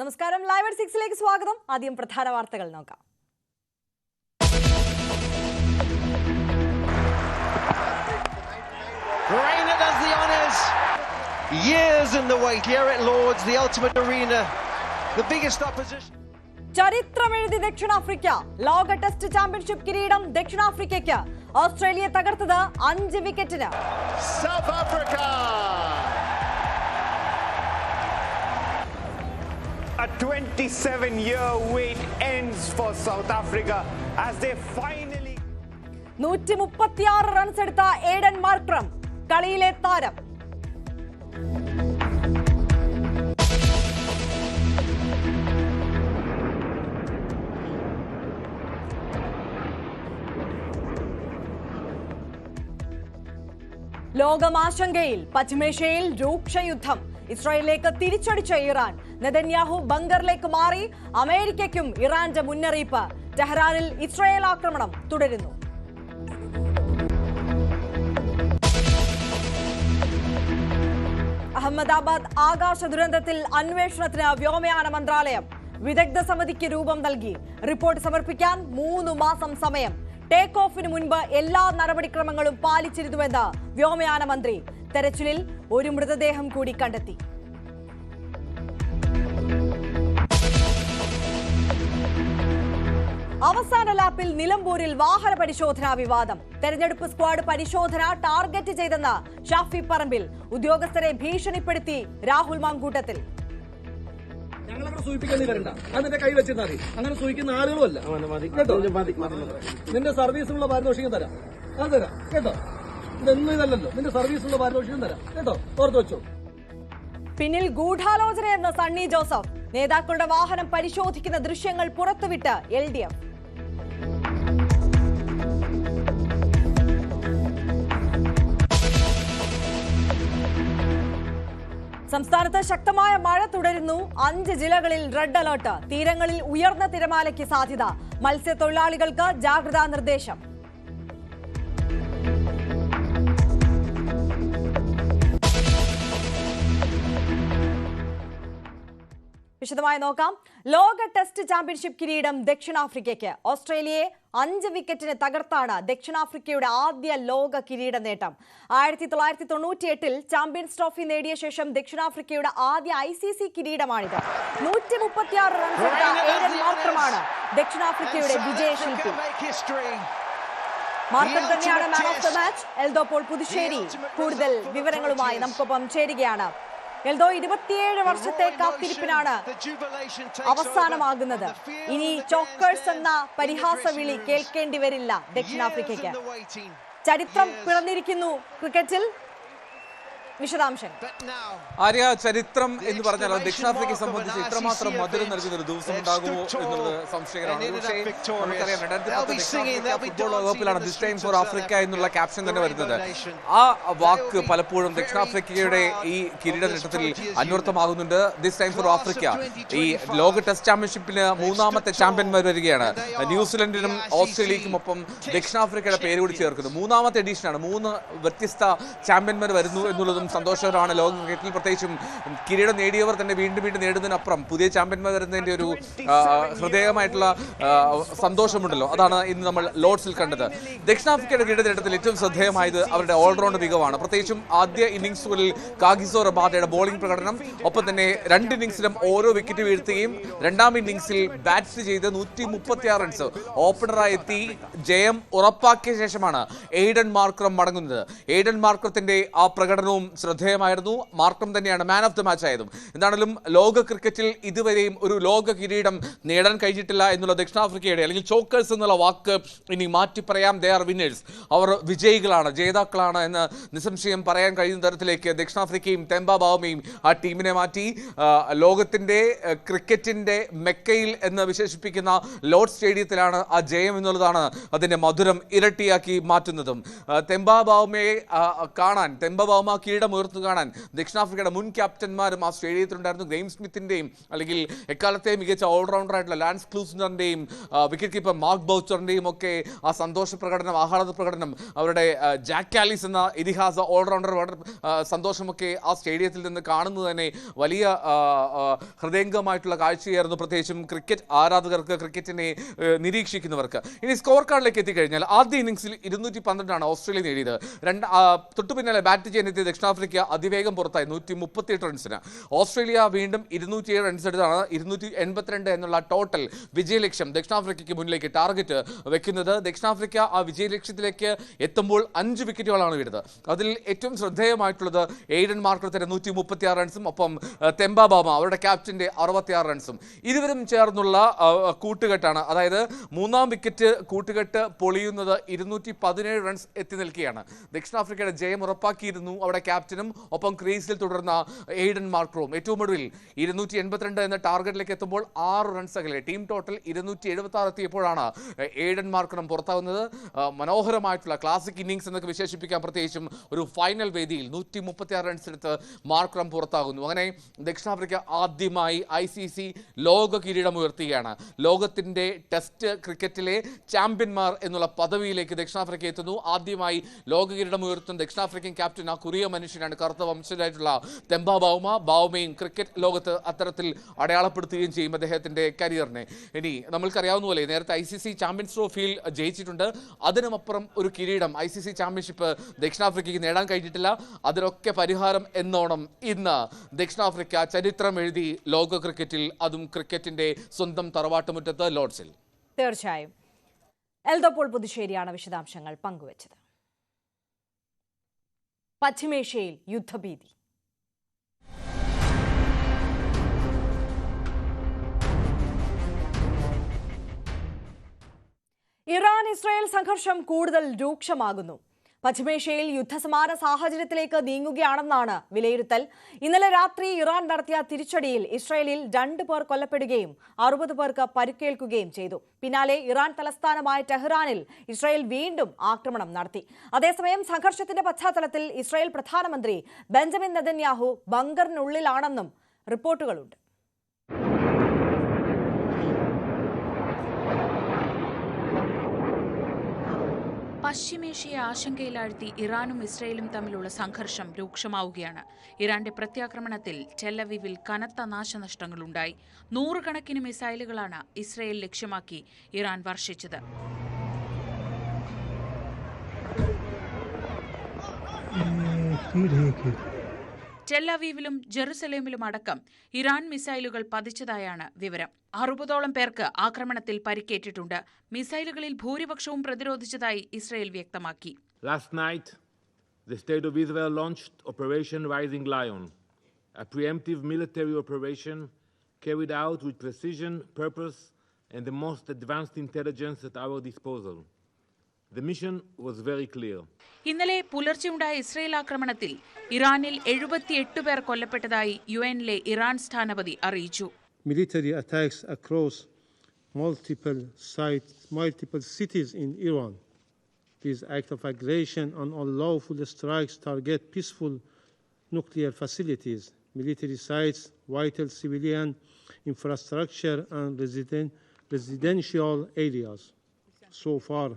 നമസ്കാരം live at സിക്സിലേക്ക് സ്വാഗതം ആദ്യം പ്രധാന വാർത്തകൾ നോക്കാം Reina does the honours. Years in the wait here at Lords, the ultimate arena. The biggest opposition. ചരിത്രമെഴുതി ദക്ഷിണാഫ്രിക്ക ലോക ടെസ്റ്റ് ചാമ്പ്യൻഷിപ്പ് കിരീടം ദക്ഷിണാഫ്രിക്കയ്ക്ക് ഓസ്ട്രേലിയയെ തകർത്തത് അഞ്ച് വിക്കറ്റിന് south Africa. A 27 year wait ends for South Africa as they finally. നൂറ്റി മുപ്പത്തിയാറ് runs എടുത്ത ഏഡൻ മാർക്രം കളിയിലെ താരം ലോകമാശങ്കയിൽ പശ്ചിമേഷ്യയിൽ രൂക്ഷയുദ്ധം ഇസ്രായേലിലേക്ക് തിരിച്ചടിച്ച ഇറാൻ നെതന്യാഹു ബങ്കറിലേക്ക് മാറി അമേരിക്കയ്ക്കും ഇറാന്റെ മുന്നറിയിപ്പ്. ടെഹ്റാനിൽ ഇസ്രായേൽ ആക്രമണം തുടരുന്നു. അഹമ്മദാബാദ് ആകാശ ദുരന്തത്തിൽ അന്വേഷണത്തിന് വ്യോമയാന മന്ത്രാലയം വിദഗ്ധ സമിതിക്ക് രൂപം നൽകി. റിപ്പോർട്ട് സമർപ്പിക്കാൻ മൂന്ന് മാസം സമയം. ടേക്ക് ഓഫിന് മുൻപ് എല്ലാ നടപടിക്രമങ്ങളും പാലിച്ചിരുന്നുവെന്ന് വ്യോമയാന മന്ത്രി. തെരച്ചിലിൽ ഒരു മൃതദേഹം കൂടി കണ്ടെത്തി. അവസാന ലാപ്പിൽ നിലമ്പൂരിൽ വാഹന പരിശോധനാ വിവാദം. തെരഞ്ഞെടുപ്പ് സ്ക്വാഡ് പരിശോധന ടാർഗറ്റ് ചെയ്തെന്ന് ഷാഫി പറമ്പിൽ ഉദ്യോഗസ്ഥരെ ഭീഷണിപ്പെടുത്തി രാഹുൽ മാങ്കൂട്ടത്തിൽ. ഞങ്ങളങ്ങനെ സൂചിപ്പിക്കാൻ വരണ്ട അത് നിന്റെ കൈ വെച്ചിരുന്നാ മതി. അങ്ങനെ സൂചിക്കുന്ന ആളുകളുമല്ല കേട്ടോ? നിന്റെ സർവീസിനുള്ള പാരിതോഷികം തരാം. അത് തരാം. കേട്ടോ? ഇതൊന്നും ഇതല്ലല്ലോ. നിന്റെ സർവീസിനുള്ള പാരിതോഷികം തരാം. കേട്ടോ? ഓർത്ത് വെച്ചോ. പിന്നിൽ ഗൂഢാലോചനയെന്ന് സണ്ണി ജോസഫ്. നേതാക്കളുടെ വാഹനം പരിശോധിക്കുന്ന ദൃശ്യങ്ങൾ പുറത്തുവിട്ട് എൽ ഡി എഫ്. സംസ്ഥാനത്ത് ശക്തമായ മഴ തുടരുന്നു. അഞ്ച് ജില്ലകളിൽ റെഡ് അലർട്ട്. തീരങ്ങളിൽ ഉയർന്ന തിരമാലയ്ക്ക് സാധ്യത. മത്സ്യത്തൊഴിലാളികൾക്ക് ജാഗ്രതാ നിർദ്ദേശം. വിശദമായി നോക്കാം. ലോക ടെസ്റ്റ് ചാമ്പ്യൻഷിപ്പ് കിരീടം ദക്ഷിണാഫ്രിക്കയ്ക്ക്. ഓസ്ട്രേലിയയെ അഞ്ച് വിക്കറ്റിന് തകർത്താണ് ദക്ഷിണാഫ്രിക്കയുടെ ആദ്യ ലോക കിരീട നേട്ടം. ആയിരത്തി തൊള്ളായിരത്തി തൊണ്ണൂറ്റി എട്ടിൽ ചാമ്പ്യൻസ് ട്രോഫി നേടിയ ശേഷം ദക്ഷിണാഫ്രിക്കയുടെ ആദ്യ ഐ സി സി കിരീടമാണിത്. നൂറ്റി മുപ്പത്തിയാറ് റൺസ് മാത്രമാണ് ദക്ഷിണാഫ്രിക്കയുടെ വിജയശില്പി മാർക്കറ്റ് തന്നെയാണ് മാൻ ഓഫ് ദ മാച്ച് എൽദോപ്പോൾ പോൾ പുതുശ്ശേരി കൂടുതൽ വിവരങ്ങളുമായി നമുക്കൊപ്പം ചേരുകയാണ്. എൽദോ ഇരുപത്തിയേഴ് വർഷത്തെ കാത്തിരിപ്പിനാണ് അവസാനമാകുന്നത്. ഇനി ചോക്കേഴ്സ് എന്ന പരിഹാസ വിളി കേൾക്കേണ്ടി വരില്ല ദക്ഷിണാഫ്രിക്കയ്ക്ക്. ചരിത്രം പിറന്നിരിക്കുന്നു ക്രിക്കറ്റിൽ. വിശദാംശങ്ങൾ. ആര്യ ചരിത്രം എന്ന് പറഞ്ഞാൽ ദക്ഷിണാഫ്രിക്കയെ സംബന്ധിച്ച് ഇത്രമാത്രം മധുരം നൽകുന്ന ഒരു ദിവസം ഉണ്ടാകുമോ എന്നുള്ളത് സംശയകരമാണ്. പക്ഷേ നമുക്കറിയാം രണ്ടായിരത്തി പത്ത് ദക്ഷിണാഫ്രിക്ക ഫുട്ബോൾ ലോകകപ്പിലാണ് ദിസ് ടൈം ഫോർ ആഫ്രിക്ക എന്നുള്ള ക്യാപ്ഷൻ തന്നെ വരുന്നത്. ആ വാക്ക് പലപ്പോഴും ദക്ഷിണാഫ്രിക്കയുടെ ഈ കിരീട നേട്ടത്തിൽ അന്വർത്ഥമാകുന്നുണ്ട്. ദിസ് ടൈം ഫോർ ആഫ്രിക്ക ഈ ലോക ടെസ്റ്റ് ചാമ്പ്യൻഷിപ്പിന് മൂന്നാമത്തെ ചാമ്പ്യന്മാർ വരികയാണ്. ന്യൂസിലൻഡിനും ഓസ്ട്രേലിയക്കും ഒപ്പം ദക്ഷിണാഫ്രിക്കയുടെ പേര് കൂടി ചേർക്കുന്നു. മൂന്നാമത്തെ എഡീഷനാണ് മൂന്ന് വ്യത്യസ്ത ചാമ്പ്യന്മാർ വരുന്നു എന്നുള്ളതും സന്തോഷകരമാണ്. ലോക ക്രിക്കറ്റിൽ പ്രത്യേകിച്ചും കിരീടം നേടിയവർ തന്നെ വീണ്ടും വീണ്ടും നേടുന്നതിനപ്പുറം പുതിയ ചാമ്പ്യന്മാർ വരുന്നതിന്റെ ഒരു ഹൃദയമായിട്ടുള്ള സന്തോഷമുണ്ടല്ലോ. അതാണ് ഇന്ന് നമ്മൾ ലോഡ്സിൽ കണ്ടത്. ദക്ഷിണാഫ്രിക്കയുടെ കിരീട നേട്ടത്തിൽ ഏറ്റവും ശ്രദ്ധേയമായത് അവരുടെ ഓൾറൗണ്ട് മികവാണ്. പ്രത്യേകിച്ചും ആദ്യ ഇന്നിംഗ്സുകളിൽ കാഗിസോ റബാദയുടെ ബോളിംഗ് പ്രകടനം ഒപ്പം തന്നെ രണ്ട് ഇന്നിംഗ്സിലും ഓരോ വിക്കറ്റ് വീഴ്ത്തുകയും രണ്ടാം ഇന്നിംഗ്സിൽ ബാറ്റ്സ് ചെയ്ത് നൂറ്റി മുപ്പത്തി ആറ് റൺസ് ഓപ്പണറായി എത്തി ജയം ഉറപ്പാക്കിയ ശേഷമാണ് എയ്ഡൻ മാർക്രം മടങ്ങുന്നത്. എയ്ഡൻ മാർക്രത്തിന്റെ ആ പ്രകടനവും ശ്രദ്ധേയമായിരുന്നു. മാർക്കം തന്നെയാണ് മാൻ ഓഫ് ദി മാച്ച് ആയതും. എന്താണെങ്കിലും ലോക ക്രിക്കറ്റിൽ ഇതുവരെയും ഒരു ലോക കിരീടം നേടാൻ കഴിഞ്ഞിട്ടില്ല എന്നുള്ള ദക്ഷിണാഫ്രിക്കയുടെ അല്ലെങ്കിൽ ചോക്കേഴ്സ് എന്നുള്ള വാക്ക് ഇനി മാറ്റി പറയാം ദേ ആർ വിന്നേഴ്സ് അവർ വിജയികളാണ് ജേതാക്കളാണ് എന്ന് നിസ്സംശയം പറയാൻ കഴിയുന്ന തരത്തിലേക്ക് ദക്ഷിണാഫ്രിക്കയും തെമ്പ ബാവമയും ആ ടീമിനെ മാറ്റി. ലോകത്തിന്റെ ക്രിക്കറ്റിന്റെ മെക്കയിൽ എന്ന് വിശേഷിപ്പിക്കുന്ന ലോർഡ് സ്റ്റേഡിയത്തിലാണ് ആ ജയം എന്നുള്ളതാണ് അതിന്റെ മധുരം ഇരട്ടിയാക്കി മാറ്റുന്നതും. തെമ്പാബാവുമയെ തെമ്പ കാണാൻ തെമ്പ ബാവമ കിരീടം കിരീടം ഉയർന്നു കാണാൻ. ദക്ഷിണാഫ്രിക്കയുടെ മുൻ ക്യാപ്റ്റന്മാരും ആ സ്റ്റേഡിയത്തിലുണ്ടായിരുന്നു ഗ്രെയിം സ്മിത്തിന്റെയും അല്ലെങ്കിൽ എക്കാലത്തെ മികച്ച ഓൾറൗണ്ടർ ആയിട്ടുള്ള ലാൻസ് ക്ലൂസിനറിന്റെയും വിക്കറ്റ് കീപ്പർ മാർക്ക് ബൗച്ചറിന്റെയും ഒക്കെ ആ സന്തോഷ പ്രകടനം ആഹ്ലാദ പ്രകടനം അവരുടെ ജാക്ക് കാലിസ് എന്ന ഇതിഹാസ ഓൾറൗണ്ടർ സന്തോഷമൊക്കെ ആ സ്റ്റേഡിയത്തിൽ നിന്ന് കാണുന്നത് തന്നെ വലിയ ഹൃദയംഗമായിട്ടുള്ള കാഴ്ചയായിരുന്നു പ്രത്യേകിച്ചും ക്രിക്കറ്റ് ആരാധകർക്ക് ക്രിക്കറ്റിനെ നിരീക്ഷിക്കുന്നവർക്ക്. ഇനി സ്കോർ കാർഡിലേക്ക് എത്തിക്കഴിഞ്ഞാൽ ആദ്യ ഇന്നിംഗ്സിൽ ഇരുന്നൂറ്റി പന്ത്രണ്ടാണ് ഓസ്ട്രേലിയ നേടിയത്. രണ്ട് തൊട്ടു പിന്നാലെ ബാറ്റ് ചെയ്യാനെത്തിയ ദക്ഷിണാഫ്രിക്ക അതിവേഗം പുറത്തായി. നൂറ്റി മുപ്പത്തിയെട്ട് റൺസിന്. ഓസ്ട്രേലിയ വീണ്ടും ഇരുന്നൂറ്റിയേഴ് റൺസ് എടുത്താണ്. ഇരുന്നൂറ്റി എൺപത്തിരണ്ട് എന്നുള്ള ടോട്ടൽ വിജയലക്ഷ്യം ദക്ഷിണാഫ്രിക്കയ്ക്ക് മുന്നിലേക്ക് ടാർഗറ്റ് വെക്കുന്നത്. ദക്ഷിണാഫ്രിക്ക ആ വിജയലക്ഷ്യത്തിലേക്ക് എത്തുമ്പോൾ അഞ്ച് വിക്കറ്റുകളാണ് വീഴുന്നത് അതിൽ ഏറ്റവും ശ്രദ്ധേയമായിട്ടുള്ളത് എയ്ഡൻ മാർക്കറത്തിന്റെ നൂറ്റി മുപ്പത്തി ആറ് റൺസും ഒപ്പം തെമ്പാബാമ തെമ്പ ബാമ അവരുടെ ക്യാപ്റ്റന്റെ അറുപത്തിയാറ് റൺസും ഇരുവരും ചേർന്നുള്ള കൂട്ടുകെട്ടാണ്. അതായത് മൂന്നാം വിക്കറ്റ് കൂട്ടുകെട്ട് പൊളിയുന്നത് ഇരുന്നൂറ്റി പതിനേഴ് റൺസ് എത്തി നിൽക്കുകയാണ്. ദക്ഷിണാഫ്രിക്കയുടെ ജയം ഉറപ്പാക്കിയിരുന്നു. അവിടെ ക്യാപ്റ്റനും ഒപ്പം ക്രീസിൽ തുടർന്ന എയ്ഡൻ മാർക്രോവും ഏറ്റവും ഒടുവിൽ ഇരുന്നൂറ്റി എൺപത്തിരണ്ട് എന്ന ടാർഗറ്റിലേക്ക് എത്തുമ്പോൾ ആറ് റൺസ് അകലെ. ടീം ടോട്ടൽ ഇരുന്നൂറ്റി എഴുപത്തി ആറ് എത്തിയപ്പോഴാണ് എയ്ഡൻ മാർക്രം പുറത്താവുന്നത്. ആ, മനോഹരമായിട്ടുള്ള ക്ലാസിക് ഇന്നിങ്സ് എന്നൊക്കെ വിശേഷിപ്പിക്കാൻ പ്രത്യേകിച്ചും ഒരു ഫൈനൽ വേദിയിൽ നൂറ്റി മുപ്പത്തി ആറ് റൺസ് എടുത്ത് മാർക്രം പുറത്താകുന്നു. അങ്ങനെ ദക്ഷിണാഫ്രിക്ക ആദ്യമായി ഐ സി സി ലോക കിരീടം ഉയർത്തുകയാണ്. ലോകത്തിന്റെ ടെസ്റ്റ് ക്രിക്കറ്റിലെ ചാമ്പ്യന്മാർ എന്നുള്ള പദവിയിലേക്ക് ദക്ഷിണാഫ്രിക്ക എത്തുന്നു. ആദ്യമായി ലോക കിരീടം ഉയർത്തുന്ന ദക്ഷിണാഫ്രിക്കൻ ക്യാപ്റ്റൻ ആ കുറിയ മനുഷ്യനാണ് കറുത്ത വംശജരായിട്ടുള്ള തെമ്പ ബൗമ ബൗമയും ക്രിക്കറ്റ് ലോകത്ത് അത്തരത്തിൽ അടയാളപ്പെടുത്തുകയും ചെയ്യും അദ്ദേഹത്തിന്റെ കരിയറിനെ. ഇനി നമ്മൾക്കറിയാവുന്ന പോലെ നേരത്തെ ഐ സി സി ചാമ്പ്യൻസ് ട്രോഫിയിൽ ജയിച്ചിട്ടുണ്ട്. അതിനുമപ്പുറം ഒരു കിരീടം ഐ സി സി ചാമ്പ്യൻഷിപ്പ് ദക്ഷിണാഫ്രിക്കയ്ക്ക് നേടാൻ കഴിഞ്ഞിട്ടില്ല. അതിനൊക്കെ പരിഹാരം എന്നോണം ഇന്ന് ദക്ഷിണാഫ്രിക്ക ചരിത്രം എഴുതി ലോക ക്രിക്കറ്റിൽ അതും ക്രിക്കറ്റിന്റെ സ്വന്തം തറവാട്ടുമുറ്റത്ത് ലോർഡ്സിൽ. തീർച്ചയായും. എൽദോപ്പോൾ പുതുശ്ശേരിയാണ് വിശദാംശങ്ങൾ പങ്കുവച്ചത്. പശ്ചിമേഷ്യയിൽ യുദ്ധഭീതി. ഇറാൻ ഇസ്രായേൽ സംഘർഷം കൂടുതൽ രൂക്ഷമാകുന്നു. പശ്ചിമേഷ്യയിൽ യുദ്ധസമാന സാഹചര്യത്തിലേക്ക് നീങ്ങുകയാണെന്നാണ് വിലയിരുത്തൽ. ഇന്നലെ രാത്രി ഇറാൻ നടത്തിയ തിരിച്ചടിയിൽ ഇസ്രായേലിൽ രണ്ട് പേർ കൊല്ലപ്പെടുകയും അറുപത് പേർക്ക് പരുക്കേൽക്കുകയും ചെയ്തു. പിന്നാലെ ഇറാൻ തലസ്ഥാനമായ ടെഹ്റാനിൽ ഇസ്രായേൽ വീണ്ടും ആക്രമണം നടത്തി. അതേസമയം സംഘർഷത്തിന്റെ പശ്ചാത്തലത്തിൽ ഇസ്രായേൽ പ്രധാനമന്ത്രി ബെഞ്ചമിൻ നെതന്യാഹു ബങ്കറിനുള്ളിലാണെന്നും റിപ്പോർട്ടുകളുണ്ട്. പശ്ചിമേഷ്യയെ ആശങ്കയിലാഴ്ത്തി ഇറാനും ഇസ്രയേലും തമ്മിലുള്ള സംഘർഷം രൂക്ഷമാവുകയാണ് ഇറാന്റെ പ്രത്യാക്രമണത്തിൽ ടെല്ലവിവിൽ കനത്ത നാശനഷ്ടങ്ങളുണ്ടായി നൂറുകണക്കിന് മിസൈലുകളാണ് ഇസ്രയേൽ ലക്ഷ്യമാക്കി ഇറാൻ വർഷിച്ചത് ടെല്ലവീവിലും ജെറുസലേമിലും അടക്കം ഇറാൻ മിസൈലുകൾ പതിച്ചതായാണ് വിവരം അറുപതോളം പേർക്ക് ആക്രമണത്തിൽ പരിക്കേറ്റിട്ടുണ്ട് മിസൈലുകളിൽ ഭൂരിപക്ഷവും പ്രതിരോധിച്ചതായി ഇസ്രയേൽ വ്യക്തമാക്കി Last night, the State of Israel launched Operation Rising Lion, a preemptive military operation carried out with precision, purpose, and the most advanced intelligence at our disposal. ഇന്നലെ പുലർച്ചെയുണ്ടായ ഇസ്രയേൽ ആക്രമണത്തിൽ ഇറാനിൽ എഴുപത്തിയെട്ട് പേർ കൊല്ലപ്പെട്ടതായി യു എന്നിലെ ഇറാൻ സ്ഥാനപതി അറിയിച്ചു military attacks across multiple sites, multiple cities in Iran. These acts of aggression and unlawful strikes target peaceful nuclear facilities, military sites, vital civilian infrastructure, and resident, residential areas. So far,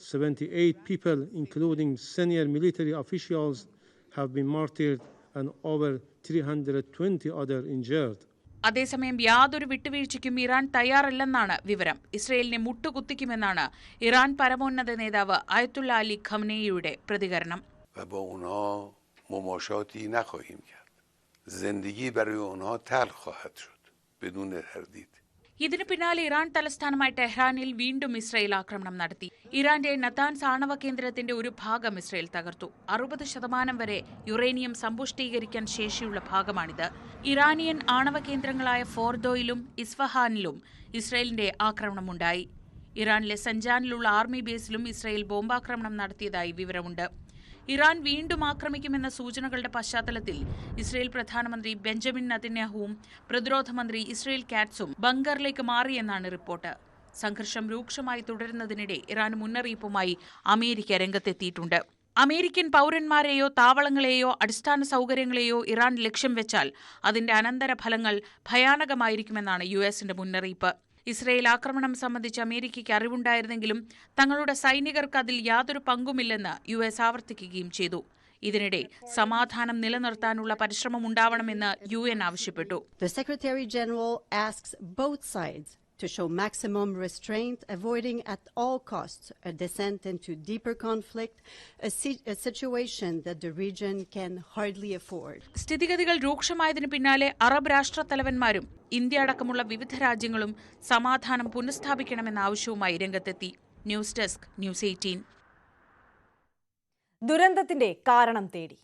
78 people, including senior military officials, have been martyred and over 320 others injured. അതേസമയം യാതൊരു വിട്ടുവീഴ്ചയ്ക്കും Iran തയ്യാറല്ലെന്നാണ് വിവരം ഇസ്രയേലിനെ മുട്ടുകുത്തിക്കുമെന്നാണ് Iran പരമോന്നത നേതാവ് അയത്തുള്ള അലി ഖംനേയിയുടെ പ്രതികരണം و با اونها مماشاتی نخواهیم کرد زندگی برای اونها تلخ خواهد شد بدون تردید ഇതിനു പിന്നാലെ Iran തലസ്ഥാനമായ ടെഹ്റാനിൽ വീണ്ടും ഇസ്രയേൽ ആക്രമണം നടത്തി. ഇറാന്റെ നതാൻസ് ആണവ കേന്ദ്രത്തിന്റെ ഒരു ഭാഗം ഇസ്രയേൽ തകർത്തു. അറുപത് ശതമാനം വരെ യുറേനിയം സമ്പുഷ്ടീകരിക്കാൻ ശേഷിയുള്ള ഭാഗമാണിത്. ഇറാനിയൻ ആണവ കേന്ദ്രങ്ങളായ ഫോർദോയിലും ഇസ്ഫഹാനിലും ഇസ്രയേലിന്റെ ആക്രമണമുണ്ടായി. ഇറാനിലെ സഞ്ചാനിലുള്ള ആർമി ബേസിലും ഇസ്രയേൽ ബോംബാക്രമണം നടത്തിയതായി വിവരമുണ്ട്. ഇറാൻ വീണ്ടും ആക്രമിക്കുമെന്ന സൂചനകളുടെ പശ്ചാത്തലത്തിൽ ഇസ്രയേൽ പ്രധാനമന്ത്രി ബെഞ്ചമിൻ നതന്യാഹുവും പ്രതിരോധ മന്ത്രി ഇസ്രയേൽ കാറ്റ്സും ബങ്കറിലേക്ക് മാറിയെന്നാണ് റിപ്പോർട്ട്. സംഘർഷം രൂക്ഷമായി തുടരുന്നതിനിടെ ഇറാൻ മുന്നറിയിപ്പുമായി അമേരിക്ക രംഗത്തെത്തിയിട്ടുണ്ട്. അമേരിക്കൻ പൗരന്മാരെയോ താവളങ്ങളെയോ അടിസ്ഥാന സൗകര്യങ്ങളെയോ ഇറാൻ ലക്ഷ്യം വെച്ചാൽ അതിന്റെ അനന്തരഫലങ്ങൾ ഭയാനകമായിരിക്കുമെന്നാണ് യു എസിന്റെ മുന്നറിയിപ്പ്. ഇസ്രയേൽ ആക്രമണം സംബന്ധിച്ച് അമേരിക്കയ്ക്ക് അറിവുണ്ടായിരുന്നെങ്കിലും തങ്ങളുടെ സൈനികർക്ക് അതിൽ യാതൊരു പങ്കുമില്ലെന്ന് യു എസ് ആവർത്തിക്കുകയും ചെയ്തു. ഇതിനിടെ സമാധാനം നിലനിർത്താനുള്ള പരിശ്രമം ഉണ്ടാവണമെന്ന് യു എൻ ആവശ്യപ്പെട്ടു. The Secretary General asks both to show maximum restraint, avoiding at all costs a descent into deeper conflict, a, si- a situation that the region can hardly afford. സ്ഥിതിഗതികൾ രൂക്ഷമായതിന് പിന്നാലെ അറബ് രാഷ്ട്രത്തലവന്മാരും ഇന്ത്യ അടക്കമുള്ള വിവിധ രാജ്യങ്ങളും സമാധാനം പുനഃസ്ഥാപിക്കണമെന്ന ആവശ്യവുമായി രംഗത്തെത്തി. News desk news eighteen. ദുരന്തത്തിന്റെ കാരണം തേടി.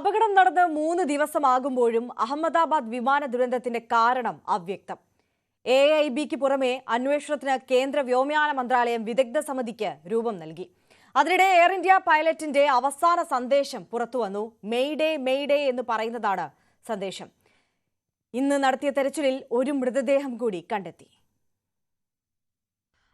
അപകടം നടന്ന് മൂന്ന് ദിവസമാകുമ്പോഴും അഹമ്മദാബാദ് വിമാന ദുരന്തത്തിന്റെ കാരണം അവ്യക്തം. എ ഐ ബിക്ക് പുറമെ അന്വേഷണത്തിന് കേന്ദ്ര വ്യോമയാന മന്ത്രാലയം വിദഗ്ധ സമിതിക്ക് രൂപം നൽകി. അതിനിടെ എയർ ഇന്ത്യ പൈലറ്റിന്റെ അവസാന സന്ദേശം പുറത്തുവന്നു. മെയ്ഡേ മെയ്ഡേ എന്ന് പറയുന്നതാണ് സന്ദേശം. ഇന്ന് നടത്തിയ തെരച്ചിലിൽ ഒരു മൃതദേഹം കൂടി കണ്ടെത്തി.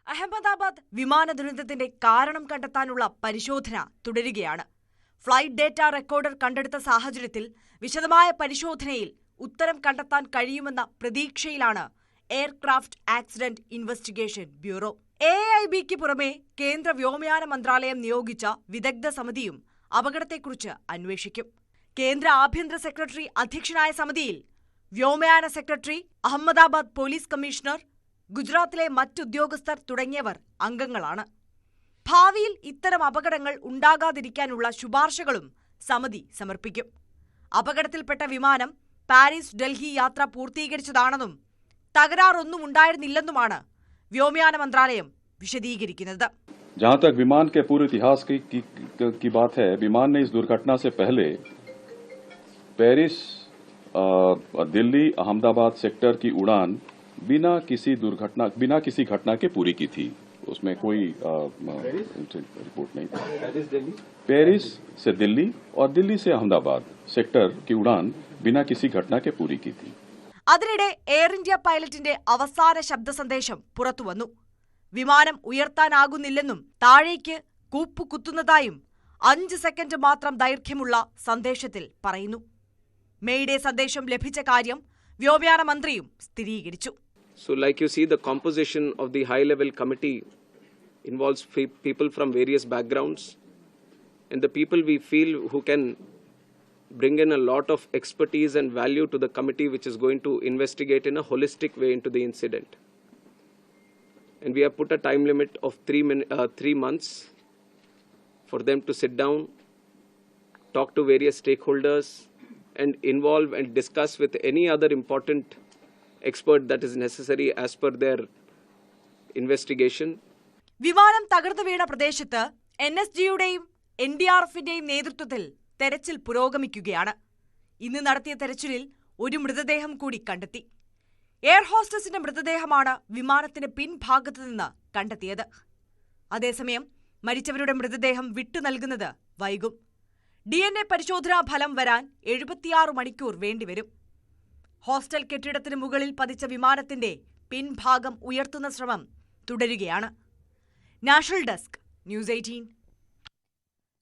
അഹമ്മദാബാദ് വിമാന ദുരന്തത്തിന്റെ കാരണം കണ്ടെത്താനുള്ള പരിശോധന തുടരുകയാണ്. ഫ്ലൈറ്റ് ഡേറ്റ റെക്കോർഡർ കണ്ടെടുത്ത സാഹചര്യത്തിൽ വിശദമായ പരിശോധനയിൽ ഉത്തരം കണ്ടെത്താൻ കഴിയുമെന്ന പ്രതീക്ഷയിലാണ് aircraft accident investigation bureau. A I ബിക്ക് പുറമെ കേന്ദ്ര വ്യോമയാന മന്ത്രാലയം നിയോഗിച്ച വിദഗ്ധ സമിതിയും അപകടത്തെക്കുറിച്ച് അന്വേഷിക്കും. കേന്ദ്ര ആഭ്യന്തര സെക്രട്ടറി അധ്യക്ഷനായ സമിതിയിൽ വ്യോമയാന സെക്രട്ടറി അഹമ്മദാബാദ് പോലീസ് കമ്മീഷണർ ഗുജറാത്തിലെ മറ്റുദ്യോഗസ്ഥർ തുടങ്ങിയവർ അംഗങ്ങളാണ്. ഭാവിയിൽ ഇത്തരം അപകടങ്ങൾ ഉണ്ടാകാതിരിക്കാനുള്ള ശുപാർശകളും സമിതി സമർപ്പിക്കും അപകടത്തിൽപ്പെട്ട വിമാനം പാരീസ് ഡൽഹി യാത്ര പൂർത്തീകരിച്ചതാണെന്നും തകരാറൊന്നും ഉണ്ടായിരുന്നില്ലെന്നുമാണ് വ്യോമയാന മന്ത്രാലയം വിശദീകരിക്കുന്നത് जहां तक विमान के पूरे इतिहास की, की, की बात है विमान ने इस दुर्घटना से पहले पेरिस अ, दिल्ली अहमदाबाद सेक्टर की उड़ान बिना किसी दुर्घटना बिना किसी घटना के पूरी की थी उसमें कोई अ, अ, रिपोर्ट नहीं था पेरिस से दिल्ली और दिल्ली से अहमदाबाद सेक्टर की उड़ान बिना किसी घटना के पूरी की थी അതിനിടെ എയർ ഇന്ത്യ പൈലറ്റിന്റെ അവസാന ശബ്ദ സന്ദേശം പുറത്തുവന്നു വിമാനം ഉയർത്താനാകുന്നില്ലെന്നും താഴേക്ക് കൂപ്പു കുത്തുന്നതായും അഞ്ച് സെക്കൻഡ് മാത്രം ദൈർഘ്യമുള്ള സന്ദേശത്തിൽ പറയുന്നു മെയ്ഡേ സന്ദേശം ലഭിച്ച കാര്യം വ്യോമയാന മന്ത്രിയും സ്ഥിരീകരിച്ചു So, like you see, the composition of the high level committee involves people from various backgrounds, and the people we feel who can bring in a lot of expertise and value to the committee, which is going to investigate in a holistic way into the incident. And we have put a time limit of three, min- uh, three months for them to sit down, talk to various stakeholders, and involve and discuss with any other important expert that is necessary as per their investigation. വിമാനം തകർന്നു വീണ പ്രദേശത്ത് N S ജിയുടെയും N D R എഫിന്റെയും നേതൃത്വത്തിൽ തെരച്ചിൽ പുരോഗമിക്കുകയാണ്. ഇന്ന് നടത്തിയ തെരച്ചിലിൽ ഒരു മൃതദേഹം കൂടി കണ്ടെത്തി. എയർ ഹോസ്റ്റസിന്റെ മൃതദേഹമാണ് വിമാനത്തിന്റെ പിൻഭാഗത്തു നിന്ന് കണ്ടെത്തിയത്. അതേസമയം മരിച്ചവരുടെ മൃതദേഹം വിട്ടു നൽകുന്നത് വൈകും. ഡി പരിശോധനാ ഫലം വരാൻ എഴുപത്തിയാറ് മണിക്കൂർ വേണ്ടിവരും. ഹോസ്റ്റൽ കെട്ടിടത്തിന് മുകളിൽ പതിച്ച വിമാനത്തിന്റെ പിൻഭാഗം ഉയർത്തുന്ന ശ്രമം തുടരുകയാണ്. National desk news eighteen.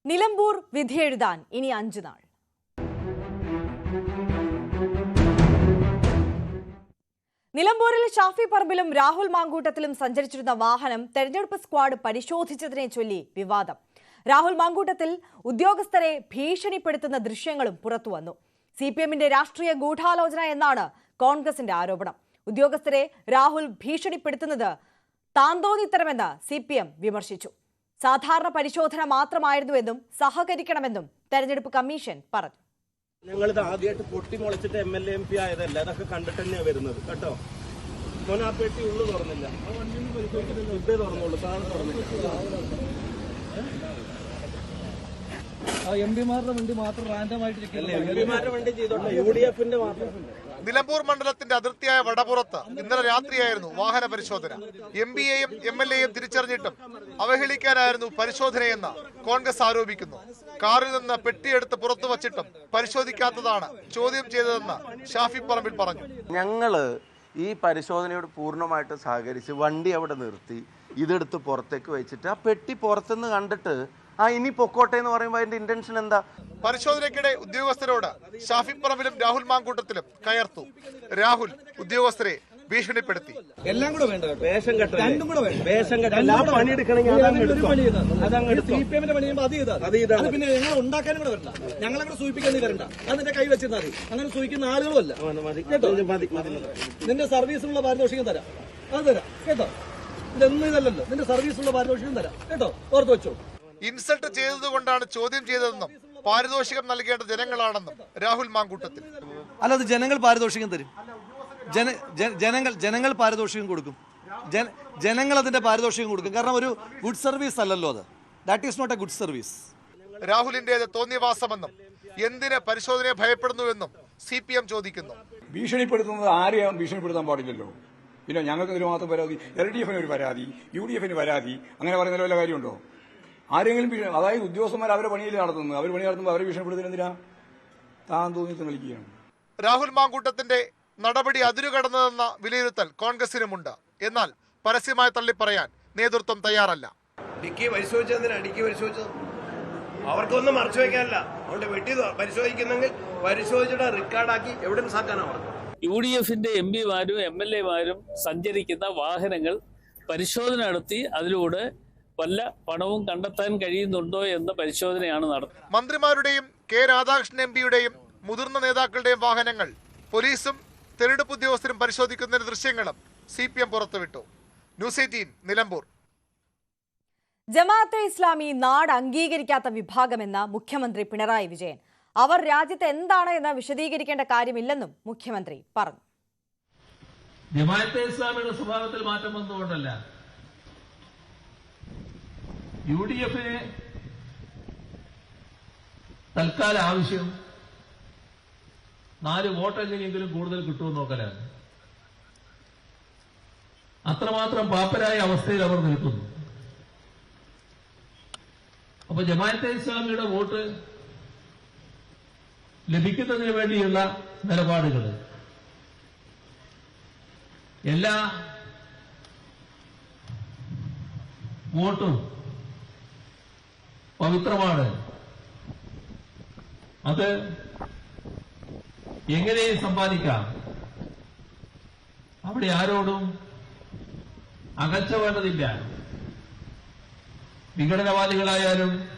Nilambur വിധിയെഴുതാൻ ഇനി അഞ്ചു നാൾ. നിലമ്പൂരിൽ ഷാഫി പറമ്പിലും രാഹുൽ മാങ്കൂട്ടത്തിലും സഞ്ചരിച്ചിരുന്ന വാഹനം തെരഞ്ഞെടുപ്പ് സ്ക്വാഡ് പരിശോധിച്ചതിനെ ചൊല്ലി വിവാദം. രാഹുൽ മാങ്കൂട്ടത്തിൽ ഉദ്യോഗസ്ഥരെ ഭീഷണിപ്പെടുത്തുന്ന ദൃശ്യങ്ങളും പുറത്തുവന്നു. സി പി എമ്മിന്റെ രാഷ്ട്രീയ ഗൂഢാലോചന എന്നാണ് കോൺഗ്രസിന്റെ ആരോപണം. ഉദ്യോഗസ്ഥരെ രാഹുൽ ഭീഷണിപ്പെടുത്തുന്നത് താന്തോന്നിത്തരമെന്ന് സി പി എം വിമർശിച്ചു. സാധാരണ പരിശോധന മാത്രമായിരുന്നുവെന്നും സഹകരിക്കണമെന്നും തെരഞ്ഞെടുപ്പ് കമ്മീഷൻ പറഞ്ഞു. ഞങ്ങളിത് ആദ്യമായിട്ട് പൊട്ടിമുളച്ചിട്ട് M L A M P ആയതല്ല. അതൊക്കെ കണ്ടിട്ട് തന്നെയാണ് വരുന്നത്. കേട്ടോ? മോൻ ആ പെട്ടി ഉള്ളു തുറന്നില്ല. തുറന്നുള്ളൂ. സാധനം തുറന്നില്ല. എം പിമാരുടെ വണ്ടി റാൻഡമായിട്ട് മാത്രം നിലമ്പൂർ മണ്ഡലത്തിന്റെ അതിർത്തിയായ വടപുറത്ത് ഇന്നലെ രാത്രിയായിരുന്നു വാഹന പരിശോധന. എം പിയെയും എം എൽ എയും തിരിച്ചറിഞ്ഞിട്ടും അവഹേളിക്കാനായിരുന്നു പരിശോധനയെന്ന് കോൺഗ്രസ് ആരോപിക്കുന്നു. കാറിൽ നിന്ന് പെട്ടിയെടുത്ത് പുറത്തു വച്ചിട്ടും പരിശോധിക്കാത്തതാണ് ചോദ്യം ചെയ്തതെന്ന് ഷാഫി പറമ്പിൽ പറഞ്ഞു. ഞങ്ങൾ ഈ പരിശോധനയോട് പൂർണമായിട്ട് സഹകരിച്ച് വണ്ടി അവിടെ നിർത്തി ഇതെടുത്ത് പുറത്തേക്ക് വെച്ചിട്ട് ആ പെട്ടി പുറത്തുനിന്ന് കണ്ടിട്ട് ആ ഇനി പൊക്കോട്ടെ എന്ന് പറയുമ്പോൾ അതിന്റെ ഇന്റൻഷൻ എന്താ? പരിശോധനയ്ക്കിടെ ഉദ്യോഗസ്ഥരോട് ഷാഫി പറമ്പിലും രാഹുൽ മാങ്കൂട്ടത്തിലും കയർത്തു. രാഹുൽ ഉദ്യോഗസ്ഥരെ ഭീഷണിപ്പെടുത്തി. എല്ലാം കൂടെ വേണ്ട കേട്ടോ. വേഷം കെട്ട രണ്ടും കൂടെ വേണ്ട. വേഷം ആ പണി ഈ അതങ്ങ്. സി പി എമ്മിന്റെ പണി അത് ചെയ്താൽ അത് ചെയ്താൽ പിന്നെ ഞങ്ങൾ ഉണ്ടാക്കാനും കൂടെ വരണ്ട. ഞങ്ങളങ്ങനെ സൂചിപ്പിക്കാൻ വരണ്ട. അത് നിന്റെ കൈ വെച്ചിരുന്നാൽ മതി. അങ്ങനെ സൂചിക്കുന്ന ആളുകളുമല്ല കേട്ടോ? നിന്റെ സർവീസിനുള്ള പാരിതോഷികം തരാം. അത് തരാം. കേട്ടോ? ഇതൊന്നും ഇതല്ലല്ലോ. നിന്റെ സർവീസിനുള്ള പാരിതോഷികം തരാം. കേട്ടോ? ഓർത്ത് വെച്ചോ. ഇൻസൾട്ട് ചെയ്തതുകൊണ്ടാണ് ചോദ്യം ചെയ്തതെന്നും പാരിതോഷികം നൽകേണ്ട ജനങ്ങളാണെന്നും രാഹുൽ മാങ്കൂട്ടത്തിൽ. അത് ജനങ്ങൾ പാരിതോഷികം തരും. ജന ജന- ജനങ്ങൾ ജനങ്ങൾ പാരിതോഷികം കൊടുക്കും. ജന ജനങ്ങൾ അതിന്റെ പാരിതോഷികം കൊടുക്കും. കാരണം ഒരു ഗുഡ് സർവീസ് അല്ലല്ലോ അത്. That is not a good service രാഹുലിന്റേത് തോന്നിയവാസമെന്നും എന്തിനെ പരിശോധനയെ ഭയപ്പെടുന്നുവെന്നും സി പി എം ചോദിക്കുന്നു. ഭീഷണിപ്പെടുത്തുന്നത് ആരെയും ഭീഷണിപ്പെടുത്താൻ പാടില്ലല്ലോ. പിന്നെ ഞങ്ങൾക്ക് ഇതിന് മാത്രം പരാതി എൽ ഡി എഫിന് ഒരു പരാതി യു ഡി എഫിന് പരാതി അങ്ങനെ പറയുന്നതിൽ വല്ല കാര്യമുണ്ടോ? ആരെങ്കിലും ഭീഷണി അതായത് ഉദ്യോഗസ്ഥന്മാർ അവരെ പണിയിൽ നടത്തുന്നത്? അവർ പണി നടത്തുമ്പോൾ അവരെ ഭീഷണിപ്പെടുത്തുന്നത് എന്തിനാ? താൻ തോന്നി കളിക്കുകയാണ്. രാഹുൽ മാങ്കൂട്ടത്തിന്റെ നടപടി അതിരുകടന്നതെന്ന വിലയിരുത്തൽ കോൺഗ്രസിനുമുണ്ട്. എന്നാൽ പരസ്യമായി തള്ളിപ്പറയാൻ നേതൃത്വം തയ്യാറല്ല. ഡിക്കി പരിശോധിച്ചതിനാ ഡിക്കി പരിശോധിച്ചത്? അവർക്കൊന്നും മറച്ചു വെക്കാനല്ല. അതുകൊണ്ട് വെട്ടി പരിശോധിക്കുന്നെങ്കിൽ പരിശോധിച്ചിട്ട് റെക്കോർഡാക്കി എവിഡൻസ് ആക്കാനാണ് യു ഡി എഫിന്റെ എം പിമാരും എം എൽ എമാരും സഞ്ചരിക്കുന്ന വാഹനങ്ങൾ പരിശോധന നടത്തി അതിലൂടെ വല്ല പണവും കണ്ടെത്താൻ കഴിയുന്നുണ്ടോ എന്ന പരിശോധനയാണ് നടത്തുന്നത്. മന്ത്രിമാരുടെയും കെ രാധാകൃഷ്ണൻ എം പിയുടെയും മുതിർന്ന നേതാക്കളുടെയും വാഹനങ്ങൾ പോലീസും തെരഞ്ഞെടുപ്പ് ഉദ്യോഗസ്ഥരും പരിശോധിക്കുന്ന ദൃശ്യങ്ങളും സി പി എം പുറത്തുവിട്ടു. News eighteen Nilambur. Jamaat-e Islami നാട് അംഗീകരിക്കാത്ത വിഭാഗമെന്ന മുഖ്യമന്ത്രി പിണറായി വിജയൻ. അവർ രാജ്യത്ത് എന്താണ് എന്ന് വിശദീകരിക്കേണ്ട കാര്യമില്ലെന്നും മുഖ്യമന്ത്രി പറഞ്ഞു. ജമാഅത്തെ ഇസ്ലാമിയുടെ സ്വഭാവത്തിൽ മാറ്റം വന്നുകൊണ്ടല്ല യു ഡി എഫിന് തൽക്കാല ആവശ്യം നാല് വോട്ടെങ്ങനെയെങ്കിലും കൂടുതൽ കിട്ടുമെന്ന് നോക്കലാണ്. അത്രമാത്രം പാപ്പരായ അവസ്ഥയിൽ അവർ നിൽക്കുന്നു. അപ്പൊ ജമാഅത്തെ ഇസ്ലാമിയുടെ വോട്ട് ലഭിക്കുന്നതിന് വേണ്ടിയുള്ള നിലപാടുകൾ എല്ലാ വോട്ടും പവിത്രമാണ്. അത് എങ്ങനെയും സമ്പാദിക്കാം? അവിടെ ആരോടും അകൽച്ച വേണ്ടതില്ല വിഘടനവാദികളായാലും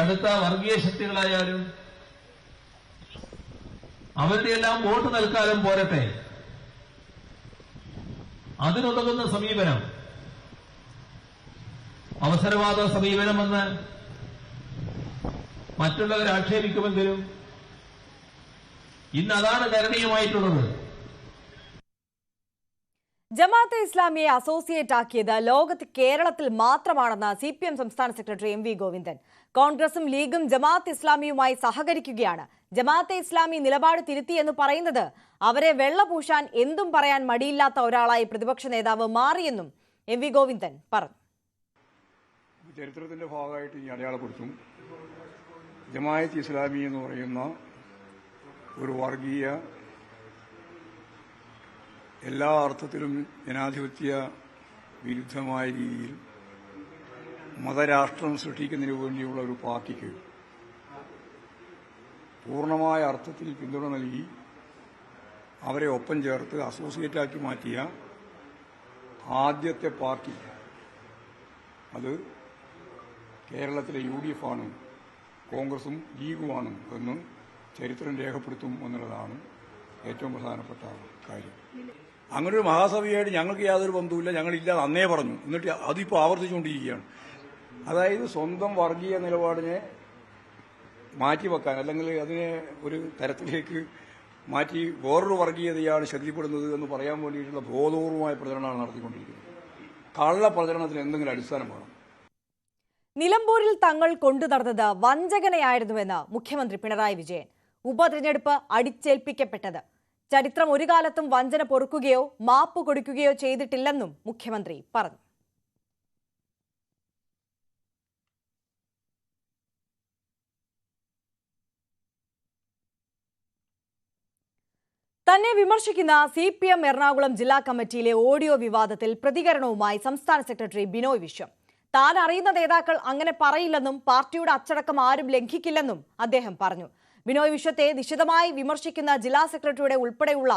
കടുത്ത വർഗീയ ശക്തികളായാലും അവരുടെ എല്ലാം വോട്ട് നൽകാനും പോരട്ടെ. അതിനുതകുന്ന സമീപനം. അവസരവാദ സമീപനമെന്ന് മറ്റുള്ളവർ ആക്ഷേപിക്കുമെങ്കിലും ഇന്ന് അതാണ് കരണീയമായിട്ടുള്ളത് ജമാഅത്തെ ഇസ്ലാമിയെ അസോസിയേറ്റ് ആക്കിയത് ലോകത്ത് കേരളത്തിൽ മാത്രമാണെന്ന് സി പി എം സംസ്ഥാന സെക്രട്ടറി എം വി ഗോവിന്ദൻ. കോൺഗ്രസും ലീഗും ജമാഅത്ത് ഇസ്ലാമിയുമായി സഹകരിക്കുകയാണ്. ജമാഅത്തെ ഇസ്ലാമി നിലപാട് തിരുത്തി എന്ന് പറയുന്നത് അവരെ വെള്ളപൂശാൻ എന്തും പറയാൻ മടിയില്ലാത്ത ഒരാളായി പ്രതിപക്ഷ നേതാവ് മാറിയെന്നും എം വി ഗോവിന്ദൻ പറഞ്ഞു. ചരിത്രത്തിന്റെ ഭാഗമായിട്ട് ഈ അടയാളപ്പെടുത്തും ജമായത്ത് ഇസ്ലാമി എന്ന് പറയുന്ന ഒരു വർഗീയ എല്ലാ അർത്ഥത്തിലും ജനാധിപത്യ വിരുദ്ധമായ രീതിയിൽ മതരാഷ്ട്രം സൃഷ്ടിക്കുന്നതിന് വേണ്ടിയുള്ള ഒരു പാർട്ടിക്ക് പൂർണമായ അർത്ഥത്തിൽ പിന്തുണ നൽകി അവരെ ഒപ്പം ചേർത്ത് അസോസിയേറ്റാക്കി മാറ്റിയ ആദ്യത്തെ പാർട്ടി അത് കേരളത്തിലെ യു ഡി എഫ് ആണ് കോൺഗ്രസും ലീഗുമാണ് എന്ന് ചരിത്രം രേഖപ്പെടുത്തും എന്നുള്ളതാണ് ഏറ്റവും പ്രധാനപ്പെട്ട കാര്യം. അങ്ങനെ ഒരു മഹാസഭയായിട്ട് ഞങ്ങൾക്ക് യാതൊരു ബന്ധവുമില്ല. ഞങ്ങളില്ല അന്നേ പറഞ്ഞു. എന്നിട്ട് അതിപ്പോൾ ആവർത്തിച്ചുകൊണ്ടിരിക്കുകയാണ്. അതായത് സ്വന്തം വർഗീയ നിലപാടിനെ മാറ്റിവെക്കാൻ അല്ലെങ്കിൽ അതിനെ ഒരു തരത്തിലേക്ക് മാറ്റി വേറൊരു വർഗീയതയാണ് ശക്തിപ്പെടുന്നത് എന്ന് പറയാൻ വേണ്ടിയിട്ടുള്ള ബോധപൂർവമായ പ്രചരണമാണ് നടത്തിക്കൊണ്ടിരിക്കുന്നത്. കള്ള പ്രചരണത്തിന് എന്തെങ്കിലും അടിസ്ഥാനം വേണം. നിലമ്പൂരിൽ തങ്ങൾ കൊണ്ടു നടന്നത് വഞ്ചകനയായിരുന്നുവെന്ന് മുഖ്യമന്ത്രി പിണറായി വിജയൻ. ഉപതെരഞ്ഞെടുപ്പ് അടിച്ചേൽപ്പിക്കപ്പെട്ടത്. ചരിത്രം ഒരു കാലത്തും വഞ്ചന പൊറുക്കുകയോ മാപ്പ് കൊടുക്കുകയോ ചെയ്തിട്ടില്ലെന്നും മുഖ്യമന്ത്രി പറഞ്ഞു. തന്നെ വിമർശിക്കുന്ന സി പി എം എറണാകുളം ജില്ലാ കമ്മിറ്റിയിലെ ഓഡിയോ വിവാദത്തിൽ പ്രതികരണവുമായി സംസ്ഥാന സെക്രട്ടറി ബിനോയ് വിശ്വം. താൻ അറിയുന്ന നേതാക്കൾ അങ്ങനെ പറയില്ലെന്നും പാർട്ടിയുടെ അച്ചടക്കം ആരും ലംഘിക്കില്ലെന്നും അദ്ദേഹം പറഞ്ഞു. ബിനോയ് വിശ്വത്തെ നിശിതമായി വിമർശിക്കുന്ന ജില്ലാ സെക്രട്ടറിയുടെ ഉൾപ്പെടെയുള്ള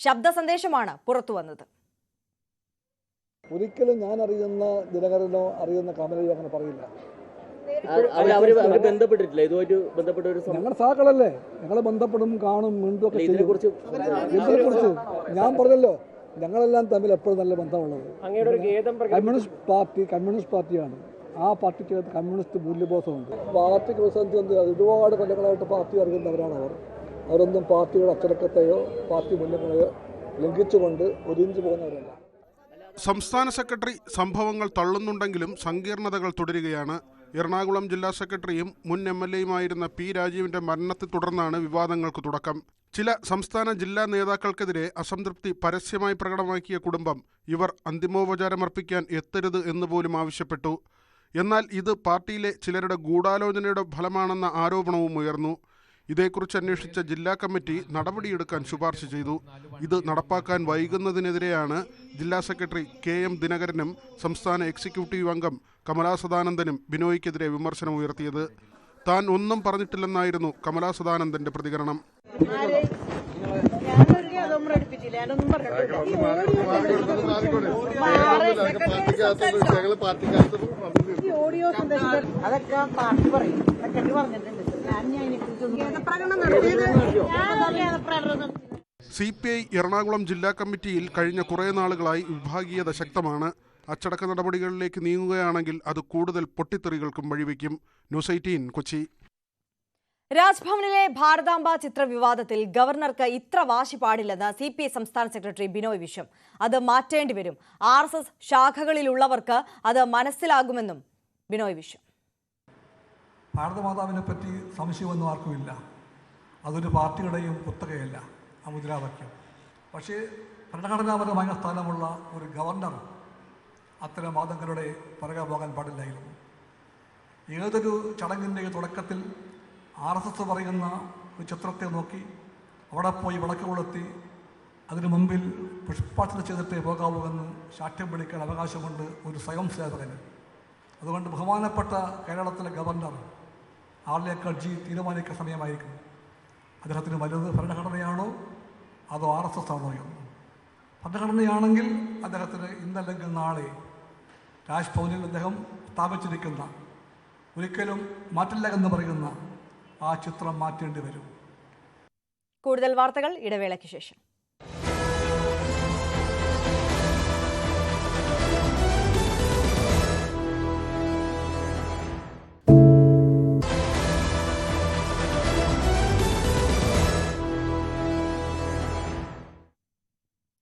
ശബ്ദ സന്ദേശമാണ് പുറത്തുവന്നത് ഒരിക്കലും ഞാൻ അറിയുന്ന ദിനകരനോ അറിയുന്ന കമലയോ അങ്ങനെ പറയില്ല. ബന്ധപ്പെട്ടിട്ടില്ല. ഇതുമായിട്ട് ബന്ധപ്പെട്ട ഒരു ഞങ്ങളുടെ സാക്കളല്ലേ ഞങ്ങളെ ബന്ധപ്പെടും കാണും വീണ്ടും ഒക്കെ ഞാൻ പറഞ്ഞല്ലോ. ഞങ്ങളെല്ലാം തമ്മിൽ എപ്പോഴും നല്ല ബന്ധമുള്ളത്. കമ്മ്യൂണിസ്റ്റ് പാർട്ടി കമ്മ്യൂണിസ്റ്റ് പാർട്ടിയാണ്. ആ പാർട്ടിക്ക് കമ്മ്യൂണിസ്റ്റ് മൂല്യബോധമുണ്ട്. പാർട്ടിക്ക് പ്രതിസന്ധി എന്ത് ഒരുപാട് കൊല്ലങ്ങളായിട്ട് പാർട്ടി അറിയുന്നവരാണ് അവർ. അവരൊന്നും പാർട്ടിയുടെ അച്ചടക്കത്തെയോ പാർട്ടി മൂല്യങ്ങളെയോ ലംഘിച്ചുകൊണ്ട് ഒരിഞ്ച് പോകുന്നവരല്ല. സംസ്ഥാന സെക്രട്ടറി സംഭവങ്ങൾ തള്ളുന്നുണ്ടെങ്കിലും സങ്കീർണതകൾ തുടരുകയാണ്. എറണാകുളം ജില്ലാ സെക്രട്ടറിയും മുൻ എം എൽ എയുമായിരുന്ന പി രാജീവിന്റെ മരണത്തെ തുടർന്നാണ് വിവാദങ്ങൾക്ക് തുടക്കം. ചില സംസ്ഥാന ജില്ലാ നേതാക്കൾക്കെതിരെ അസംതൃപ്തി പരസ്യമായി പ്രകടമാക്കിയ കുടുംബം ഇവർ അന്തിമോപചാരമർപ്പിക്കാൻ എത്തരുത് എന്ന് പോലും ആവശ്യപ്പെട്ടു. എന്നാൽ ഇത് പാർട്ടിയിലെ ചിലരുടെ ഗൂഢാലോചനയുടെ ഫലമാണെന്ന ആരോപണവും ഉയർന്നു. ഇതേക്കുറിച്ച് അന്വേഷിച്ച ജില്ലാ കമ്മിറ്റി നടപടിയെടുക്കാൻ ശുപാർശ ചെയ്തു. ഇത് നടപ്പാക്കാൻ വൈകുന്നതിനെതിരെയാണ് ജില്ലാ സെക്രട്ടറി കെ എം ദിനകരനും സംസ്ഥാന എക്സിക്യൂട്ടീവ് അംഗം കമലാ സദാനന്ദനും ബിനോയ്ക്കെതിരെ വിമർശനം ഉയർത്തിയത്. താൻ ഒന്നും പറഞ്ഞിട്ടില്ലെന്നായിരുന്നു കമലാ സദാനന്ദന്റെ പ്രതികരണം. അതൊക്കെ പാർട്ടി പറയും. സെക്രട്ടറി പറഞ്ഞിട്ടുണ്ട്. സി പി ഐ എറണാകുളം ജില്ലാ കമ്മിറ്റിയിൽ കഴിഞ്ഞ കുറേ നാളുകളായി വിഭാഗീയത ശക്തമാണ്. അച്ചടക്ക നടപടികളിലേക്ക് നീങ്ങുകയാണെങ്കിൽ അത് കൂടുതൽ പൊട്ടിത്തെറികൾക്കും വഴിവെക്കും. News eighteen Kochi. രാജ്ഭവനിലെ ഭാരതാംബ ചിത്ര വിവാദത്തിൽ ഗവർണർക്ക് ഇത്ര വാശി പാടില്ലെന്ന് സി പി ഐ സംസ്ഥാന സെക്രട്ടറി ബിനോയ് വിശ്വം. അത് മാറ്റേണ്ടി വരും. ആർ എസ് എസ് ശാഖകളിലുള്ളവർക്ക് അത് മനസ്സിലാകുമെന്നും ബിനോയ് വിശ്വം. ഭാരതമാതാവിനെ പറ്റി സംശയമൊന്നും ആർക്കുമില്ല. അതൊരു പാർട്ടിയുടെയും കുത്തകയല്ല. ആ മുദ്രാവാക്യം. പക്ഷേ ഭരണഘടനാപരമായ സ്ഥാനമുള്ള ഒരു ഗവർണർ അത്തരം വാദങ്ങളുടെ പിറകെ പോകാൻ പാടില്ലായിരുന്നു. ഏതൊരു ചടങ്ങിന്റെ തുടക്കത്തിൽ ആർ എസ് എസ് പറയുന്ന ഒരു ചിത്രത്തെ നോക്കി അവിടെ പോയി വിളക്ക് കൊളുത്തി അതിനു മുമ്പിൽ പുഷ്പാർച്ചന ചെയ്തിട്ടേ പോകാവൂ എന്ന് ശാഠ്യം പിടിക്കാൻ അവകാശമുണ്ട് ഒരു സ്വയം സേവകന്. അതുകൊണ്ട് ബഹുമാനപ്പെട്ട കേരളത്തിലെ ഗവർണർ ആറിലേക്കാൾ ജി തീരുമാനിക്കുന്ന സമയമായിരിക്കും. അദ്ദേഹത്തിന് വലുത് ഭരണഘടനയാണോ അതോ ആർ എസ് എസ് ആണോ ഭരണഘടനയാണെങ്കിൽ അദ്ദേഹത്തിന് ഇന്നല്ലെങ്കിൽ നാളെ രാജ്ഭവനിൽ അദ്ദേഹം സ്ഥാപിച്ചിരിക്കുന്ന ഒരിക്കലും മാറ്റില്ല എന്ന് പറയുന്ന ആ ചിത്രം മാറ്റേണ്ടി വരും. കൂടുതൽ വാർത്തകൾ ഇടവേളയ്ക്ക് ശേഷം.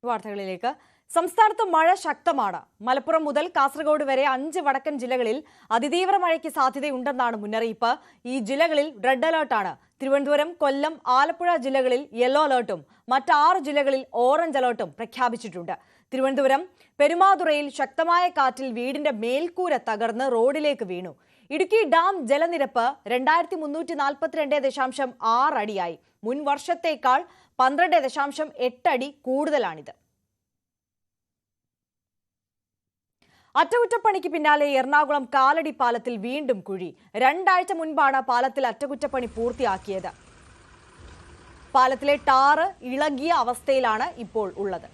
വാർത്തകളിലേക്ക് സംസ്ഥാനത്ത് മഴ ശക്തമാണ്. മലപ്പുറം മുതൽ കാസർഗോഡ് വരെ അഞ്ച് വടക്കൻ ജില്ലകളിൽ അതിതീവ്ര മഴയ്ക്ക് സാധ്യതയുണ്ടെന്നാണ് മുന്നറിയിപ്പ്. ഈ ജില്ലകളിൽ റെഡ് അലേർട്ടാണ്. തിരുവനന്തപുരം കൊല്ലം ആലപ്പുഴ ജില്ലകളിൽ യെല്ലോ അലേർട്ടും മറ്റാറ് ജില്ലകളിൽ ഓറഞ്ച് അലേർട്ടും പ്രഖ്യാപിച്ചിട്ടുണ്ട്. തിരുവനന്തപുരം പെരുമാതുറയിൽ ശക്തമായ കാറ്റിൽ വീടിന്റെ മേൽക്കൂര തകർന്ന് റോഡിലേക്ക് വീണു. ഇടുക്കി ഡാം ജലനിരപ്പ് രണ്ടായിരത്തി മുന്നൂറ്റി നാൽപ്പത്തിരണ്ട് ദശാംശം ആറ് അടിയായി. മുൻ വർഷത്തേക്കാൾ പന്ത്രണ്ട് ദശാംശം എട്ട് അടി കൂടുതലാണിത്. അറ്റകുറ്റപ്പണിക്ക് പിന്നാലെ എറണാകുളം കാലടി പാലത്തിൽ വീണ്ടും കുഴി. രണ്ടാഴ്ച മുൻപാണ് പാലത്തിൽ അറ്റകുറ്റപ്പണി പൂർത്തിയാക്കിയത്. പാലത്തിലെ ടാറ് ഇളകിയ അവസ്ഥയിലാണ് ഇപ്പോൾ ഉള്ളത്.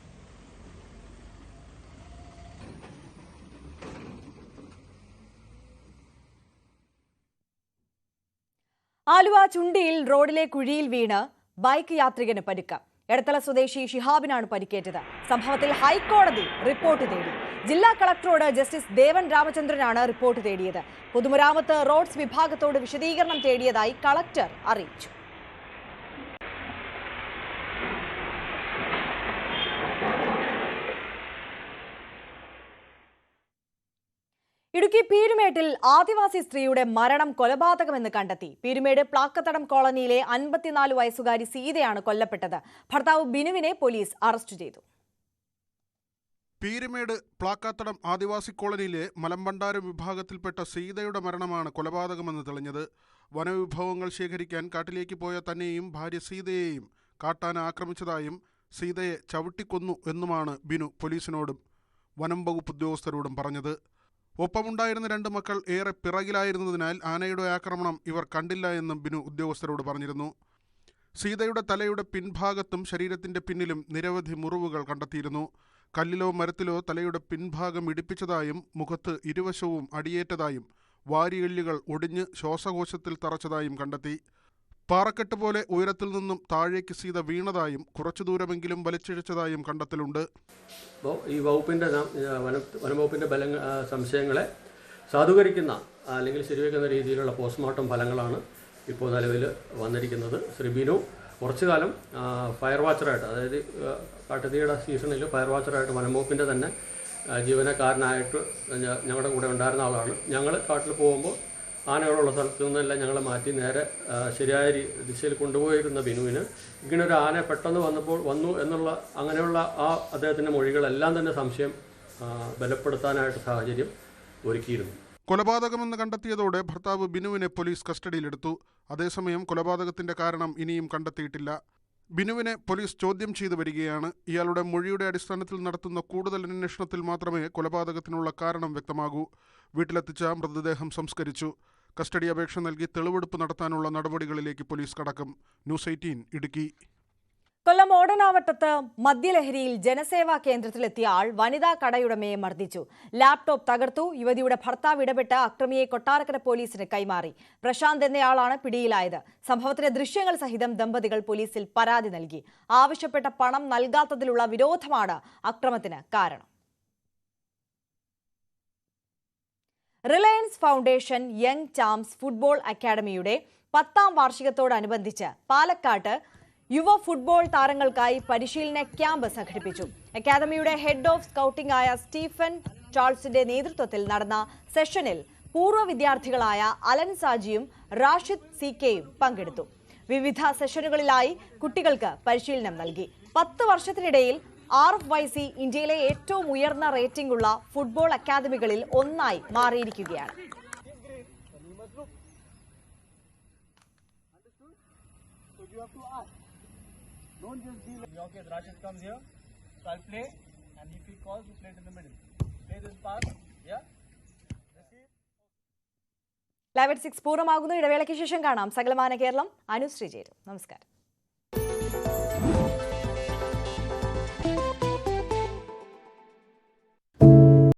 ആലുവ ചുണ്ടിയിൽ റോഡിലെ കുഴിയിൽ വീണ് ബൈക്ക് യാത്രികന് പരിക്ക്. എടത്തല സ്വദേശി ഷിഹാബിനാണ് പരിക്കേറ്റത്. സംഭവത്തിൽ ഹൈക്കോടതി റിപ്പോർട്ട് തേടി. ജില്ലാ കളക്ടറോട് ജസ്റ്റിസ് ദേവൻ രാമചന്ദ്രനാണ് റിപ്പോർട്ട് തേടിയത്. പൊതുമരാമത്ത് റോഡ്സ് വിഭാഗത്തോട് വിശദീകരണം തേടിയതായി കളക്ടർ അറിയിച്ചു. ഇടുക്കി പീരുമേട്ടിൽ ആദിവാസി സ്ത്രീയുടെ മരണം കൊലപാതകമെന്ന് കണ്ടെത്തി. പീരുമേട് പ്ലാക്കത്തടം കോളനിയിലെ അൻപത്തിനാല് വയസ്സുകാരി സീതയാണ് കൊല്ലപ്പെട്ടത്. ഭർത്താവ് ബിനുവിനെ പോലീസ് അറസ്റ്റ് ചെയ്തു. പീരുമേട് പ്ലാക്കാത്തടം ആദിവാസി കോളനിയിലെ മലമ്പണ്ടാരം വിഭാഗത്തിൽപ്പെട്ട സീതയുടെ മരണമാണ് കൊലപാതകമെന്ന് തെളിഞ്ഞത്. വനവിഭവങ്ങൾ ശേഖരിക്കാൻ കാട്ടിലേക്ക് പോയ തന്നെയും ഭാര്യ സീതയെയും കാട്ടാന ആക്രമിച്ചതായും സീതയെ ചവിട്ടിക്കൊന്നു എന്നുമാണ് ബിനു പോലീസിനോടും വനം വകുപ്പ് ഉദ്യോഗസ്ഥരോടും പറഞ്ഞത്. ഒപ്പമുണ്ടായിരുന്ന രണ്ട് മക്കൾ ഏറെ പിറകിലായിരുന്നതിനാൽ ആനയുടെ ആക്രമണം ഇവർ കണ്ടില്ല എന്നും ബിനു ഉദ്യോഗസ്ഥരോട് പറഞ്ഞിരുന്നു. സീതയുടെ തലയുടെ പിൻഭാഗത്തും ശരീരത്തിന്റെ പിന്നിലും നിരവധി മുറിവുകൾ കണ്ടെത്തിയിരുന്നു. കല്ലിലോ മരത്തിലോ തലയുടെ പിൻഭാഗം ഇടിപ്പിച്ചതായും മുഖത്ത് ഇരുവശവും അടിയേറ്റതായും വാരിയെല്ലുകൾ ഒടിഞ്ഞ് ശ്വാസകോശത്തിൽ തറച്ചതായും കണ്ടെത്തി. പാറക്കെട്ട് പോലെ ഉയരത്തിൽ നിന്നും താഴേക്ക് സീത വീണതായും കുറച്ചു ദൂരമെങ്കിലും വലിച്ചിഴച്ചതായും കണ്ടെത്തലുണ്ട്. ഈ വകുപ്പിന്റെ ന- വന വനംവകുപ്പിന്റെ ബല സംശയങ്ങളെ സാധൂകരിക്കുന്ന അല്ലെങ്കിൽ ശരിവെക്കുന്ന രീതിയിലുള്ള പോസ്റ്റ്മോർട്ടം ഫലങ്ങളാണ് ഇപ്പോൾ നിലവിൽ വന്നിരിക്കുന്നത്. ശ്രീ ബിനു കുറച്ചു കാലം ഫയർ വാച്ചറായിട്ട് അതായത് കാട്ടുതീയുടെ സീസണിൽ ഫയർ വാച്ചറായിട്ട് വനംവകുപ്പിന്റെ തന്നെ ജീവനക്കാരനായിട്ട് ഞങ്ങളുടെ കൂടെ ഉണ്ടായിരുന്ന ആളാണ്. ഞങ്ങൾ കാട്ടിൽ പോകുമ്പോൾ ആനകളുള്ള സ്ഥലത്ത് നിന്നെല്ലാം ഞങ്ങളെ മാറ്റി നേരെ ശരിയായ ദിശയിൽ കൊണ്ടുപോയിരുന്ന ബിനുവിന് ഇങ്ങനെ ഒരു ആന പെട്ടെന്ന് വന്നപ്പോൾ വന്നു എന്നുള്ള അങ്ങനെയുള്ള ആ അദ്ദേഹത്തിന്റെ മൊഴികളെല്ലാം തന്നെ സംശയം ബലപ്പെടുത്താനായിട്ട് സാഹചര്യം ഒരുക്കിയിരുന്നു. കൊലപാതകമെന്ന് കണ്ടെത്തിയതോടെ ഭർത്താവ് ബിനുവിനെ പോലീസ് കസ്റ്റഡിയിലെടുത്തു. അതേസമയം കൊലപാതകത്തിന്റെ കാരണം ഇനിയും കണ്ടെത്തിയിട്ടില്ല. ബിനുവിനെ പോലീസ് ചോദ്യം ചെയ്തു വരികയാണ്. ഇയാളുടെ മൊഴിയുടെ അടിസ്ഥാനത്തിൽ നടത്തുന്ന കൂടുതൽ അന്വേഷണത്തിൽ മാത്രമേ കൊലപാതകത്തിനുള്ള കാരണം വ്യക്തമാകൂ. വീട്ടിലെത്തിച്ച മൃതദേഹം സംസ്കരിച്ചു. കസ്റ്റഡി അപേക്ഷ നൽകി തെളിവെടുപ്പ് നടത്താനുള്ള നടപടികളിലേക്ക് പോലീസ് കടക്കും. News eighteen Idukki. കൊല്ലം ഓടനാവട്ടത്ത് മദ്യലഹരിയിൽ ജനസേവാ കേന്ദ്രത്തിലെത്തിയ ആൾ വനിതാ കടയുടമയെ മർദ്ദിച്ചു. ലാപ്ടോപ്പ് തകർത്തു. യുവതിയുടെ ഭർത്താവ് ഇടപെട്ട് അക്രമിയെ കൊട്ടാരക്കര പോലീസിന് കൈമാറി. പ്രശാന്ത് എന്നയാളാണ് പിടിയിലായത്. സംഭവത്തിന്റെ ദൃശ്യങ്ങൾ സഹിതം ദമ്പതികൾ പോലീസിൽ പരാതി നൽകി. ആവശ്യപ്പെട്ട പണം നൽകാത്തതിലുള്ള വിരോധമാണ് അക്രമത്തിന് കാരണം. Reliance foundation young charms football അക്കാദമിയുടെ പത്താം വാർഷികത്തോടനുബന്ധിച്ച് പാലക്കാട്ട് യുവ ഫുട്ബോൾ താരങ്ങൾക്കായി പരിശീലന ക്യാമ്പ് സംഘടിപ്പിച്ചു. അക്കാദമിയുടെ ഹെഡ് ഓഫ് സ്കൗട്ടിംഗ് ആയ സ്റ്റീഫൻ ചാൾസിന്റെ നേതൃത്വത്തിൽ നടന്ന സെഷനിൽ പൂർവ വിദ്യാർത്ഥികളായ അലൻ സാജിയും റാഷിദ് സി കെയും പങ്കെടുത്തു. വിവിധ സെഷനുകളിലായി കുട്ടികൾക്ക് പരിശീലനം നൽകി. പത്ത് വർഷത്തിനിടയിൽ ആർ എഫ് വൈ സി ഇന്ത്യയിലെ ഏറ്റവും ഉയർന്ന റേറ്റിംഗ് ഉള്ള ഫുട്ബോൾ അക്കാദമികളിൽ ഒന്നായി മാറിയിരിക്കുകയാണ്. Don't just be like, okay, Rashid comes here, so I'll play, and if he calls, you play it in the middle. Play this pass, yeah? Live six പൂർണമാകുന്നു ഇടവേളയ്ക്ക് ശേഷം കാണാം സകലമാന കേരളം അനുശ്രീ ചേരും നമസ്കാരം